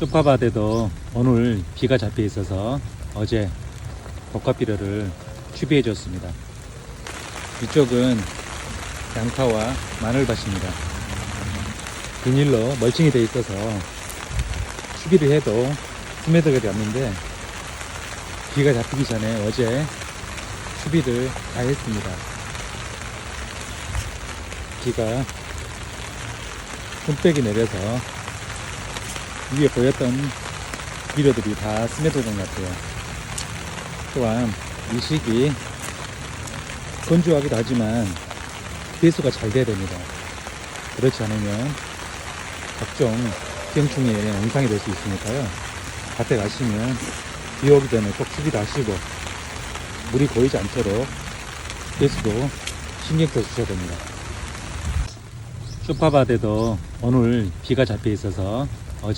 소파바데도 오늘 비가 잡혀 있어서 어제 복합비료를 추비해 줬습니다. 이쪽은 양파와 마늘밭입니다. 비닐로 멀칭이 되어 있어서 추비를 해도 스매드가 났는데 비가 잡히기 전에 어제 추비를 다 했습니다. 비가 흠백이 내려서 위에 보였던 비료들이 다 스며드는 것 같아요. 또한 이 시기 건조하기도 하지만 배수가 잘 돼야 됩니다. 그렇지 않으면 각종 병충해 영상이 될 수 있으니까요. 밭에 가시면 비 오기 전에 꼭 추비를 하시고 물이 고이지 않도록 배수도 신경 써 주셔야 됩니다. 소파바데도 오늘 비가 잡혀 있어서